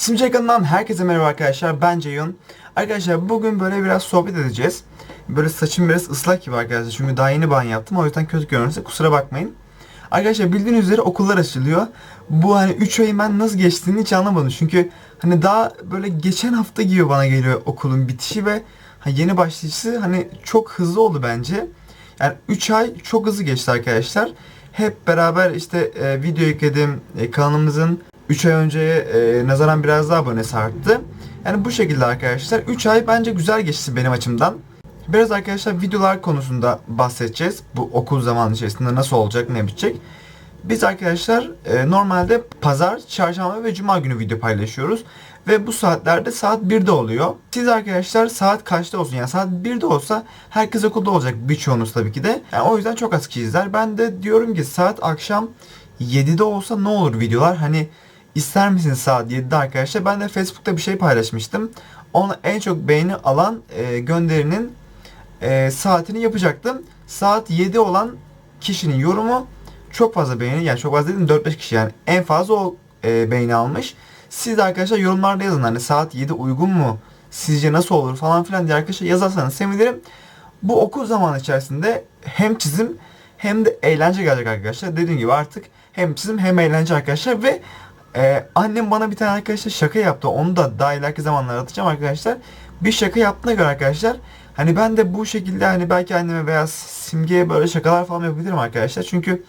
Simce kanalından herkese merhaba arkadaşlar. Ben Ceyhun. Arkadaşlar bugün böyle biraz sohbet edeceğiz. Böyle saçım biraz ıslak gibi arkadaşlar. Çünkü daha yeni banyo yaptım. O yüzden kötü görünürse kusura bakmayın. Arkadaşlar bildiğiniz üzere okullar açılıyor. Bu hani 3 ayın ben nasıl geçtiğini hiç anlamadım. Çünkü hani daha böyle geçen hafta gibi bana geliyor okulun bitişi ve yeni başlayıcısı hani çok hızlı oldu bence. Yani 3 ay çok hızlı geçti arkadaşlar. Hep beraber işte e, video yükledim. E, kanalımızın 3 ay önceye e, nazaran biraz daha abonesi arttı. Yani bu şekilde arkadaşlar 3 ay bence güzel geçti benim açımdan. Biraz arkadaşlar videolar konusunda bahsedeceğiz. Bu okul zamanı içerisinde nasıl olacak, ne bitecek. Biz arkadaşlar e, normalde pazar, çarşamba ve cuma günü video paylaşıyoruz. Ve bu saatlerde saat 1'de oluyor. Siz arkadaşlar saat kaçta olsun yani saat 1'de olsa herkes okulda olacak birçoğunuz tabii ki de. Yani o yüzden çok az kişi izler. Ben de diyorum ki saat akşam 7'de olsa ne olur videolar? Hani ister misiniz saat 7'de arkadaşlar? Ben de Facebook'ta bir şey paylaşmıştım. Ona en çok beğeni alan e, gönderinin e, saatini yapacaktım. Saat 7 olan kişinin yorumu çok fazla beğeni yani çok fazla dedim 4-5 kişi yani en fazla o e, beğeni almış. Siz de arkadaşlar yorumlarda yazın hani saat 7 uygun mu? Sizce nasıl olur falan filan diye arkadaşlar yazarsanız sevinirim. Bu okul zamanı içerisinde hem çizim hem de eğlence gelecek arkadaşlar. Dediğim gibi artık hem çizim hem eğlence arkadaşlar ve e, annem bana bir tane arkadaşlar şaka yaptı. Onu da daha ileriki zamanlarda atacağım arkadaşlar. Bir şaka yaptığına göre arkadaşlar hani ben de bu şekilde hani belki anneme veya simgeye böyle şakalar falan yapabilirim arkadaşlar. Çünkü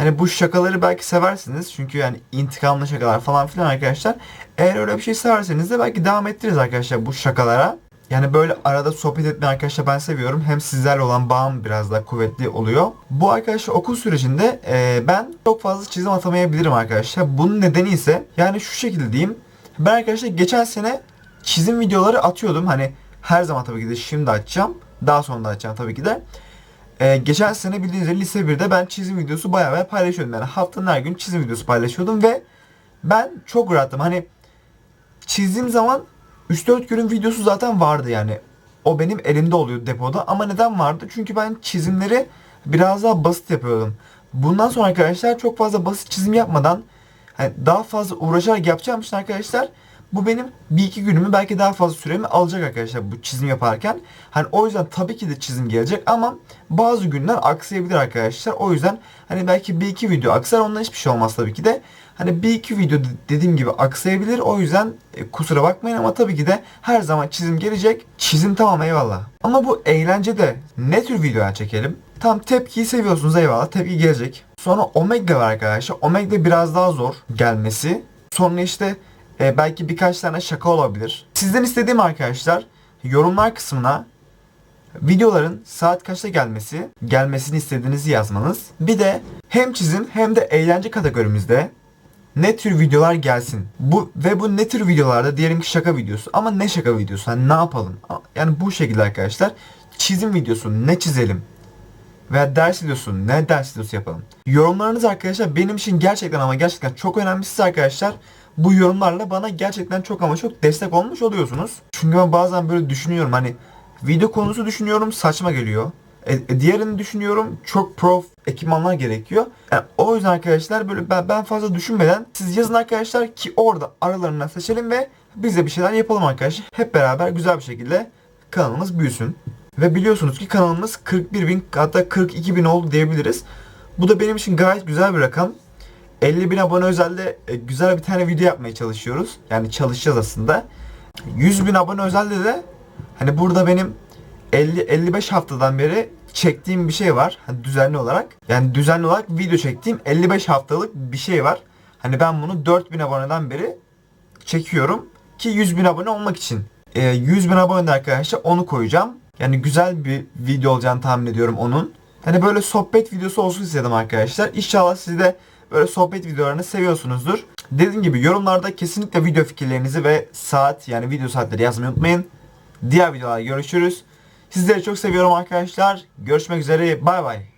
Hani bu şakaları belki seversiniz. Çünkü yani intikamlı şakalar falan filan arkadaşlar. Eğer öyle bir şey severseniz de belki devam ettiririz arkadaşlar bu şakalara. Yani böyle arada sohbet etmeyi arkadaşlar ben seviyorum. Hem sizlerle olan bağım biraz daha kuvvetli oluyor. Bu arkadaşlar okul sürecinde e, ben çok fazla çizim atamayabilirim arkadaşlar. Bunun nedeni ise yani şu şekilde diyeyim. Ben arkadaşlar geçen sene çizim videoları atıyordum. Hani her zaman tabii ki de şimdi açacağım. Daha sonra da açacağım tabii ki de. Ee, geçen sene bildiğiniz üzere lise 1'de ben çizim videosu bayağı bayağı paylaşıyordum. Yani haftanın her gün çizim videosu paylaşıyordum ve ben çok rahattım. Hani çizdiğim zaman 3-4 günün videosu zaten vardı yani. O benim elimde oluyordu depoda. Ama neden vardı? Çünkü ben çizimleri biraz daha basit yapıyordum. Bundan sonra arkadaşlar çok fazla basit çizim yapmadan hani daha fazla uğraşarak yapacağım için arkadaşlar bu benim bir iki günümü belki daha fazla süremi alacak arkadaşlar bu çizim yaparken. Hani o yüzden tabii ki de çizim gelecek ama bazı günler aksayabilir arkadaşlar. O yüzden hani belki bir iki video aksar ondan hiçbir şey olmaz tabii ki de. Hani bir iki video dediğim gibi aksayabilir. O yüzden e, kusura bakmayın ama tabii ki de her zaman çizim gelecek. Çizim tamam eyvallah. Ama bu eğlencede ne tür videolar çekelim? Tam tepkiyi seviyorsunuz eyvallah. Tepki gelecek. Sonra Omega var arkadaşlar. Omega biraz daha zor gelmesi. Sonra işte e, belki birkaç tane şaka olabilir. Sizden istediğim arkadaşlar yorumlar kısmına videoların saat kaçta gelmesi, gelmesini istediğinizi yazmanız. Bir de hem çizim hem de eğlence kategorimizde ne tür videolar gelsin. Bu ve bu ne tür videolarda diyelim ki şaka videosu ama ne şaka videosu hani ne yapalım? Yani bu şekilde arkadaşlar çizim videosu ne çizelim? Veya ders videosu ne ders videosu yapalım? Yorumlarınız arkadaşlar benim için gerçekten ama gerçekten çok önemli siz arkadaşlar bu yorumlarla bana gerçekten çok ama çok destek olmuş oluyorsunuz. Çünkü ben bazen böyle düşünüyorum hani video konusu düşünüyorum saçma geliyor. E, e, diğerini düşünüyorum çok prof ekipmanlar gerekiyor. Yani o yüzden arkadaşlar böyle ben, ben fazla düşünmeden siz yazın arkadaşlar ki orada aralarından seçelim ve biz de bir şeyler yapalım arkadaşlar. Hep beraber güzel bir şekilde kanalımız büyüsün. Ve biliyorsunuz ki kanalımız 41 bin hatta 42 bin oldu diyebiliriz. Bu da benim için gayet güzel bir rakam. 50 bin abone özelde e, güzel bir tane video yapmaya çalışıyoruz. Yani çalışacağız aslında. 100 bin abone özelde de hani burada benim 50-55 haftadan beri çektiğim bir şey var. Hani düzenli olarak. Yani düzenli olarak video çektiğim 55 haftalık bir şey var. Hani ben bunu 4000 aboneden beri çekiyorum. Ki 100 bin abone olmak için. E, 100 bin abone arkadaşlar onu koyacağım. Yani güzel bir video olacağını tahmin ediyorum onun. Hani böyle sohbet videosu olsun istedim arkadaşlar. İnşallah siz de böyle sohbet videolarını seviyorsunuzdur. Dediğim gibi yorumlarda kesinlikle video fikirlerinizi ve saat yani video saatleri yazmayı unutmayın. Diğer videolarda görüşürüz. Sizleri çok seviyorum arkadaşlar. Görüşmek üzere. Bay bay.